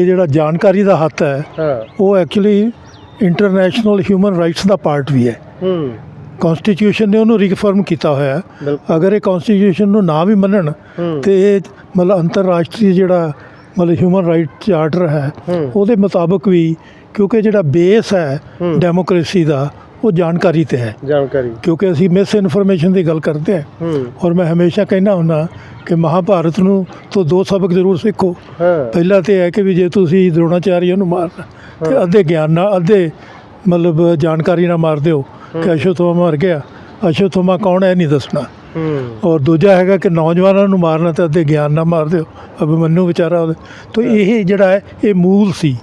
ਇਹ ਜਿਹੜਾ ਜਾਣਕਾਰੀ ਦਾ ਹੱਥ ਹੈ ਉਹ ਐਕਚੁਅਲੀ ਇੰਟਰਨੈਸ਼ਨਲ ਹਿਊਮਨ ਰਾਈਟਸ ਦਾ ਪਾਰਟ ਵੀ ਹੈ। ਹੂੰ। ਕਨਸਟੀਟਿਊਸ਼ਨ ਨੇ ਉਹਨੂੰ ਰੀਫਾਰਮ ਕੀਤਾ ਹੋਇਆ ਹੈ। ਅਗਰ ਇਹ ਕਨਸਟੀਟਿਊਸ਼ਨ ਨੂੰ ਨਾ ਵੀ ਮੰਨਣ ਤੇ ਇਹ ਮਤਲਬ ਅੰਤਰਰਾਸ਼ਟਰੀ ਜਿਹੜਾ ਮਤਲਬ ਹਿਊਮਨ ਰਾਈਟ ਚਾਰਟਰ ਹੈ ਉਹਦੇ ਮੁਤਾਬਕ ਵੀ ਕਿਉਂਕਿ ਜਿਹੜਾ ਬੇਸ ਹੂੰ। ਡੈਮੋਕ੍ਰੇਸੀ ਦਾ ਉਹ ਜਾਣਕਾਰੀ ਤੇ ਹੈ। ਜਾਣਕਾਰੀ। ਕਿਉਂਕਿ ਅਸੀਂ ਮਿਸ ਇਨਫੋਰਮੇਸ਼ਨ ਦੀ ਗੱਲ ਕਰਦੇ ਹਾਂ। ਔਰ ਮੈਂ ਹਮੇਸ਼ਾ ਕਹਿੰਦਾ ਹੁੰਦਾ ਕਿ ਮਹਾਭਾਰਤ ਨੂੰ ਤੋਂ ਦੋ ਸਬਕ ਜ਼ਰੂਰ ਸਿੱਖੋ। ਪਹਿਲਾ ਤੇ ਹੈ ਕਿ ਵੀ ਜੇ ਤੁਸੀਂ ਦ੍ਰੋਣਾਚਾਰੀਆ ਨੂੰ ਮਾਰਨਾ ਤੇ। ਅੱਧੇ ਗਿਆਨ ਨਾਲ ਅੱਧੇ ਮਤਲਬ ਜਾਣਕਾਰੀ ਨਾਲ ਮਾਰ ਦਿਓ ਕਿ ਅਸ਼ੋਤਮਾ ਮਰ ਗਿਆ। ਅਸ਼ੋਤਮਾ ਕੌਣ ਹੈ ਨਹੀਂ ਦੱਸਣਾ। ਔਰ ਦੂਜਾ ਹੈਗਾ ਕਿ ਨੌਜਵਾਨਾਂ ਨੂੰ ਮਾਰਨਾ ਤੇ ਅੱਧੇ ਗਿਆਨ ਨਾਲ ਮਾਰ ਦਿਓ ਅਭਿਮਨੂ ਵਿਚਾਰਾ ਉਹਦੇ ਤੋਂ ਇਹ ਜਿਹੜਾ ਹੈ ਇਹ ਮੂਲ ਸੀ।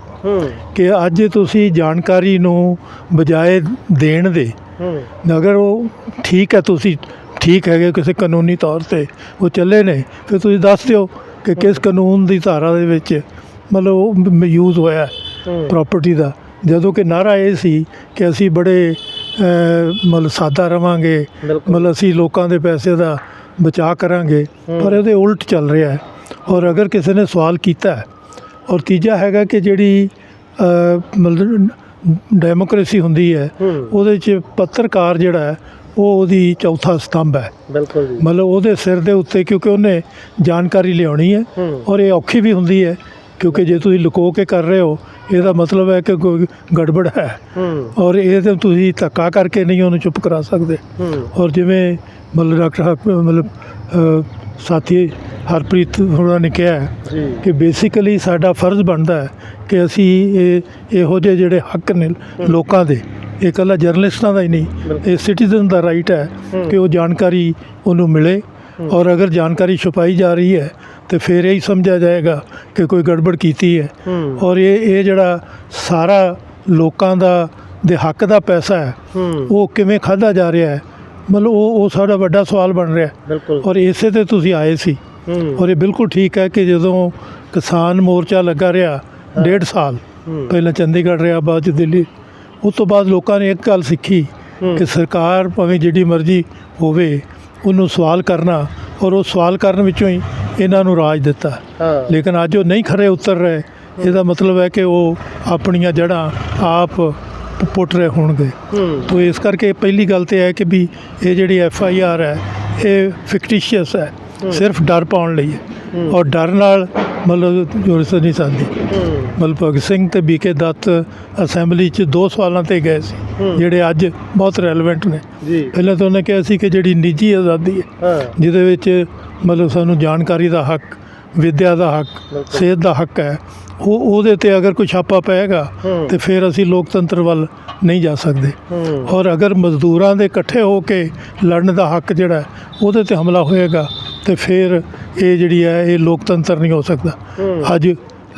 ਕਿ ਅੱਜ ਤੁਸੀਂ ਜਾਣਕਾਰੀ ਨੂੰ ਬਜਾਏ ਦੇਣ ਦੇ। ਅਗਰ ਉਹ ਠੀਕ ਹੈ ਤੁਸੀਂ ਠੀਕ ਹੈਗੇ ਕਿਸੇ ਕਾਨੂੰਨੀ ਤੌਰ ਤੇ ਉਹ ਚੱਲੇ ਨੇ ਫਿਰ ਤੁਸੀਂ ਦੱਸ ਦਿਓ ਕਿ ਕਿਸ ਕਾਨੂੰਨ ਦੀ ਧਾਰਾ ਦੇ ਵਿੱਚ ਮਤਲਬ ਉਹ ਯੂਜ਼ ਹੋਇਆ ਪ੍ਰਾਪਰਟੀ ਦਾ। ਜਦੋਂ ਕਿ ਨਾਰਾ ਇਹ ਸੀ ਕਿ ਅਸੀਂ ਬੜੇ ਮਤਲਬ ਸਾਦਾ ਰਵਾਂਗੇ ਮਤਲਬ ਅਸੀਂ ਲੋਕਾਂ ਦੇ ਪੈਸੇ ਦਾ ਬਚਾਅ ਕਰਾਂਗੇ। ਪਰ ਇਹਦੇ ਉਲਟ ਚੱਲ ਰਿਹਾ ਹੈ। ਔਰ ਅਗਰ ਕਿਸੇ ਨੇ ਸਵਾਲ ਕੀਤਾ ਹੈ ਔਰ ਤੀਜਾ ਹੈਗਾ ਕਿ ਜਿਹੜੀ ਮਤਲਬ ਡੈਮੋਕ੍ਰੇਸੀ ਹੁੰਦੀ ਹੈ ਉਹਦੇ 'ਚ ਪੱਤਰਕਾਰ ਜਿਹੜਾ ਹੈ ਉਹ ਉਹਦੀ ਚੌਥਾ ਸਤੰਭ ਹੈ। ਬਿਲਕੁਲ ਜੀ। ਮਤਲਬ ਉਹਦੇ ਸਿਰ ਦੇ ਉੱਤੇ ਕਿਉਂਕਿ ਉਹਨੇ ਜਾਣਕਾਰੀ ਲਿਆਉਣੀ ਹੈ ਔਰ ਇਹ ਔਖੀ ਵੀ ਹੁੰਦੀ ਹੈ ਕਿਉਂਕਿ ਜੇ ਤੁਸੀਂ ਲੁਕੋ ਕੇ ਕਰ ਰਹੇ ਹੋ ਇਹਦਾ ਮਤਲਬ ਹੈ ਕਿ ਕੋਈ ਗੜਬੜ ਹੈ। ਔਰ ਇਹ ਤੇ ਤੁਸੀਂ ਧੱਕਾ ਕਰਕੇ ਨਹੀਂ ਉਹਨੂੰ ਚੁੱਪ ਕਰਾ ਸਕਦੇ। ਔਰ ਜਿਵੇਂ ਮਤਲਬ ਡਾਕਟਰ ਮਤਲਬ ਸਾਥੀ ਹਰਪ੍ਰੀਤ ਹੋਣਾ ਨੇ ਕਿਹਾ ਕਿ ਬੇਸਿਕਲੀ ਸਾਡਾ ਫਰਜ਼ ਬਣਦਾ ਹੈ ਕਿ ਅਸੀਂ ਇਹ ਇਹੋ ਜਿਹੇ ਜਿਹੜੇ ਹੱਕ ਨੇ ਲੋਕਾਂ ਦੇ ਇਹ ਇਕੱਲਾ ਜਰਨਲਿਸਟਾਂ ਦਾ ਹੀ ਨਹੀਂ। ਇਹ ਸਿਟੀਜ਼ਨ ਦਾ ਰਾਈਟ ਹੈ। ਕਿ ਉਹ ਜਾਣਕਾਰੀ ਉਹਨੂੰ ਮਿਲੇ। ਔਰ ਅਗਰ ਜਾਣਕਾਰੀ ਛੁਪਾਈ ਜਾ ਰਹੀ ਹੈ ਤੇ ਫਿਰ ਇਹ ਹੀ ਸਮਝਿਆ ਜਾਏਗਾ ਕਿ ਕੋਈ ਗੜਬੜ ਕੀਤੀ ਹੈ। ਔਰ ਇਹ ਇਹ ਜਿਹੜਾ ਸਾਰਾ ਲੋਕਾਂ ਦਾ ਦੇ ਹੱਕ ਦਾ ਪੈਸਾ ਹੈ ਉਹ ਕਿਵੇਂ ਖਾਦਾ ਜਾ ਰਿਹਾ ਹੈ ਮਤਲਬ ਉਹ ਉਹ ਸਾਡਾ ਵੱਡਾ ਸਵਾਲ ਬਣ ਰਿਹਾ ਔਰ ਇਸੇ ਤੇ ਤੁਸੀਂ ਆਏ ਸੀ। ਔਰ ਇਹ ਬਿਲਕੁਲ ਠੀਕ ਹੈ ਕਿ ਜਦੋਂ ਕਿਸਾਨ ਮੋਰਚਾ ਲੱਗਾ ਰਿਹਾ ਡੇਢ ਸਾਲ ਪਹਿਲਾਂ ਚੰਡੀਗੜ੍ਹ ਰਿਹਾ ਬਾਅਦ ਚ ਦਿੱਲੀ ਉਸ ਤੋਂ ਬਾਅਦ ਲੋਕਾਂ ਨੇ ਇੱਕ ਗੱਲ ਸਿੱਖੀ। ਕਿ ਸਰਕਾਰ ਭਾਵੇਂ ਜਿਹੜੀ ਮਰਜ਼ੀ ਹੋਵੇ ਉਹਨੂੰ ਸਵਾਲ ਕਰਨਾ ਔਰ ਉਹ ਸਵਾਲ ਕਰਨ ਵਿੱਚੋਂ ਹੀ ਇਹਨਾਂ ਨੂੰ ਰਾਜ ਦਿੱਤਾ। ਹਾਂ। ਲੇਕਿਨ ਅੱਜ ਉਹ ਨਹੀਂ ਖਰੇ ਉਤਰ ਰਹੇ ਇਹਦਾ ਮਤਲਬ ਹੈ ਕਿ ਉਹ ਆਪਣੀਆਂ ਜੜ੍ਹਾਂ ਆਪ ਪੁੱਟ ਰਹੇ ਹੋਣਗੇ। ਤੋ ਇਸ ਕਰਕੇ ਪਹਿਲੀ ਗੱਲ ਤੇ ਹੈ ਕਿ ਵੀ ਇਹ ਜਿਹੜੀ ਐਫ ਆਈ ਆਰ ਹੈ ਇਹ ਫਿਕਟੀਸ਼ੀਅਸ ਹੂੰ। ਸਿਰਫ ਡਰ ਪਾਉਣ ਲਈ ਹੈ। ਔਰ ਡਰ ਨਾਲ ਮਤਲਬ ਜੁਰਸ ਨਹੀਂ ਸਕਦੀ ਹੂੰ ਮਤਲਬ ਭਗਤ ਸਿੰਘ ਤੇ ਬੀਕੇ ਦੱਤ ਅਸੈਂਬਲੀ 'ਚ ਦੋ ਸਵਾਲਾਂ ਤੇ ਗਏ ਸੀ। ਜਿਹੜੇ ਅੱਜ ਬਹੁਤ ਰੈਲੇਵੈਂਟ ਨੇ ਪਹਿਲਾਂ ਤਾਂ ਉਹਨੇ ਕਿਹਾ ਸੀ ਕਿ ਜਿਹੜੀ ਨਿੱਜੀ ਆਜ਼ਾਦੀ ਹੈ ਜਿਹਦੇ ਵਿੱਚ ਮਤਲਬ ਸਾਨੂੰ ਜਾਣਕਾਰੀ ਦਾ ਹੱਕ ਵਿਦਿਆ ਦਾ ਹੱਕ। ਸਿਹਤ ਦਾ ਹੱਕ ਹੈ ਉਹ ਉਹਦੇ ਤੇ ਅਗਰ ਕੋਈ ਛਾਪਾ ਪਏਗਾ। ਤੇ ਫਿਰ ਅਸੀਂ ਲੋਕਤੰਤਰ ਵੱਲ ਨਹੀਂ ਜਾ ਸਕਦੇ ਔਰ ਅਗਰ ਮਜ਼ਦੂਰਾਂ ਦੇ ਇਕੱਠੇ ਹੋ ਕੇ ਲੜਨ ਦਾ ਹੱਕ ਜਿਹੜਾ ਉਹਦੇ ਤੇ ਹਮਲਾ ਹੋਏਗਾ ਤੇ ਫਿਰ ਇਹ ਜਿਹੜੀ ਹੈ ਇਹ ਲੋਕਤੰਤਰ ਨਹੀਂ ਹੋ ਸਕਦਾ। ਅੱਜ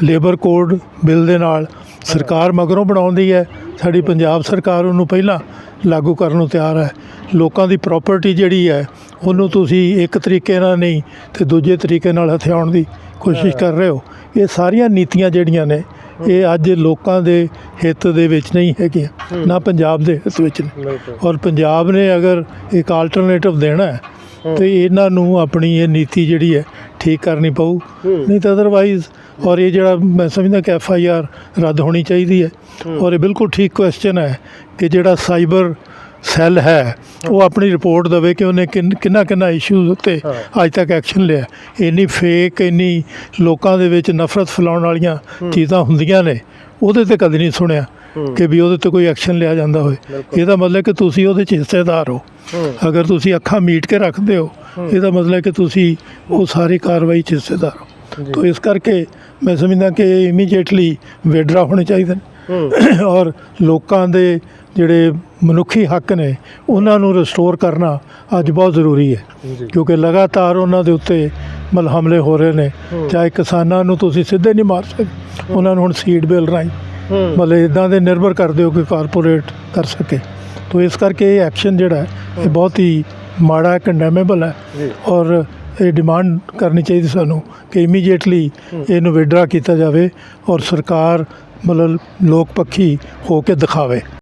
ਲੇਬਰ ਕੋਡ ਬਿੱਲ ਦੇ ਨਾਲ ਸਰਕਾਰ ਮਗਰੋਂ ਬਣਾਉਂਦੀ ਹੈ। ਸਾਡੀ ਪੰਜਾਬ ਸਰਕਾਰ ਉਹਨੂੰ ਪਹਿਲਾਂ ਲਾਗੂ ਕਰਨ ਨੂੰ ਤਿਆਰ ਹੈ। ਲੋਕਾਂ ਦੀ ਪ੍ਰਾਪਰਟੀ ਜਿਹੜੀ ਹੈ ਉਹਨੂੰ ਤੁਸੀਂ ਇੱਕ ਤਰੀਕੇ ਨਾਲ ਨਹੀਂ ਤੇ ਦੂਜੇ ਤਰੀਕੇ ਨਾਲ ਹਥਿਆਉਣ ਦੀ ਕੋਸ਼ਿਸ਼ ਕਰ ਰਹੇ ਹੋ। ਇਹ ਸਾਰੀਆਂ ਨੀਤੀਆਂ ਜਿਹੜੀਆਂ ਨੇ ਇਹ ਅੱਜ ਲੋਕਾਂ ਦੇ ਹਿੱਤ ਦੇ ਵਿੱਚ ਨਹੀਂ ਹੈਗੀਆਂ ਨਾ ਪੰਜਾਬ ਦੇ ਹਿੱਤ ਵਿੱਚ ਨੇ। ਔਰ ਪੰਜਾਬ ਨੇ ਅਗਰ ਇੱਕ ਆਲਟਰਨੇਟਿਵ ਦੇਣਾ ਹੂੰ। ਤੇ ਇਹਨਾਂ ਨੂੰ ਆਪਣੀ ਇਹ ਨੀਤੀ ਜਿਹੜੀ ਹੈ ਠੀਕ ਕਰਨੀ ਪਊ। ਨਹੀਂ ਤਾਂ ਅਦਰਵਾਈਜ਼ ਔਰ ਇਹ ਜਿਹੜਾ ਮੈਂ ਸਮਝਦਾ ਕਿ ਐਫ ਆਈ ਆਰ ਰੱਦ ਹੋਣੀ ਚਾਹੀਦੀ ਹੈ। ਔਰ ਇਹ ਬਿਲਕੁਲ ਠੀਕ ਕੁਐਸਚਨ ਹੈ ਕਿ ਜਿਹੜਾ ਸਾਈਬਰ ਸੈੱਲ ਹੈ ਉਹ ਆਪਣੀ ਰਿਪੋਰਟ ਦੇਵੇ ਕਿ ਉਹਨੇ ਕਿੰਨ- ਕਿੰਨਾ ਕਿੰਨਾ ਇਸ਼ੂਜ਼ ਉੱਤੇ। ਅੱਜ ਤੱਕ ਐਕਸ਼ਨ ਲਿਆ ਇੰਨੀ ਫੇਕ ਇੰਨੀ ਲੋਕਾਂ ਦੇ ਵਿੱਚ ਨਫ਼ਰਤ ਫੈਲਾਉਣ ਵਾਲੀਆਂ ਚੀਜ਼ਾਂ ਹੁੰਦੀਆਂ ਨੇ ਉਹਦੇ ਤੇ ਕਦੇ ਨਹੀਂ ਸੁਣਿਆ। ਕਿ ਵੀ ਉਹਦੇ ਤੇ ਕੋਈ ਐਕਸ਼ਨ ਲਿਆ ਜਾਂਦਾ ਹੋਵੇ। ਇਹਦਾ ਮਤਲਬ ਕਿ ਤੁਸੀਂ ਉਹਦੇ 'ਚ ਹਿੱਸੇਦਾਰ ਹੋ। ਅਗਰ ਤੁਸੀਂ ਅੱਖਾਂ ਮੀਟ ਕੇ ਰੱਖਦੇ ਹੋ ਇਹਦਾ ਮਤਲਬ ਕਿ ਤੁਸੀਂ ਉਹ ਸਾਰੀ ਕਾਰਵਾਈ 'ਚ ਹਿੱਸੇਦਾਰ ਹੋ। ਤੋ ਇਸ ਕਰਕੇ ਮੈਂ ਸਮਝਦਾ ਕਿ ਇਮੀਡੀਏਟਲੀ ਵਿਡਰਾ ਹੋਣੇ ਚਾਹੀਦੇ ਨੇ। ਔਰ ਲੋਕਾਂ ਦੇ ਜਿਹੜੇ ਮਨੁੱਖੀ ਹੱਕ ਨੇ ਉਹਨਾਂ ਨੂੰ ਰਿਸਟੋਰ ਕਰਨਾ ਅੱਜ ਬਹੁਤ ਜ਼ਰੂਰੀ ਹੈ। ਕਿਉਂਕਿ ਲਗਾਤਾਰ ਉਹਨਾਂ ਦੇ ਉੱਤੇ ਮਤਲਬ ਹਮਲੇ ਹੋ ਰਹੇ ਨੇ। ਚਾਹੇ ਕਿਸਾਨਾਂ ਨੂੰ ਤੁਸੀਂ ਸਿੱਧੇ ਨਹੀਂ ਮਾਰ ਸਕਦੇ ਉਹਨਾਂ ਨੂੰ ਹੁਣ ਸੀਡ ਬਿੱਲ ਹੂੰ ਮਤਲਬ ਇਦਾਂ ਦੇ ਨਿਰਭਰ ਕਰਦੇ ਹੋ ਕਿ ਕਾਰਪੋਰੇਟ ਕਰ ਸਕੇ। ਤੋ ਇਸ ਕਰਕੇ ਇਹ ਐਕਸ਼ਨ ਜਿਹੜਾ ਹੈ ਇਹ ਬਹੁਤ ਹੀ ਮਾੜਾ ਕੰਡੈਮੇਬਲ ਹੈ ਔਰ ਇਹ ਡਿਮਾਂਡ ਕਰਨੀ ਚਾਹੀਦੀ ਸਾਨੂੰ ਕਿ ਇਮੀਡੀਏਟਲੀ ਇਹਨੂੰ ਵਿਡਰਾ ਕੀਤਾ ਜਾਵੇ ਔਰ ਸਰਕਾਰ ਮਤਲਬ ਲੋਕ ਪੱਖੀ ਹੋ ਕੇ ਦਿਖਾਵੇ।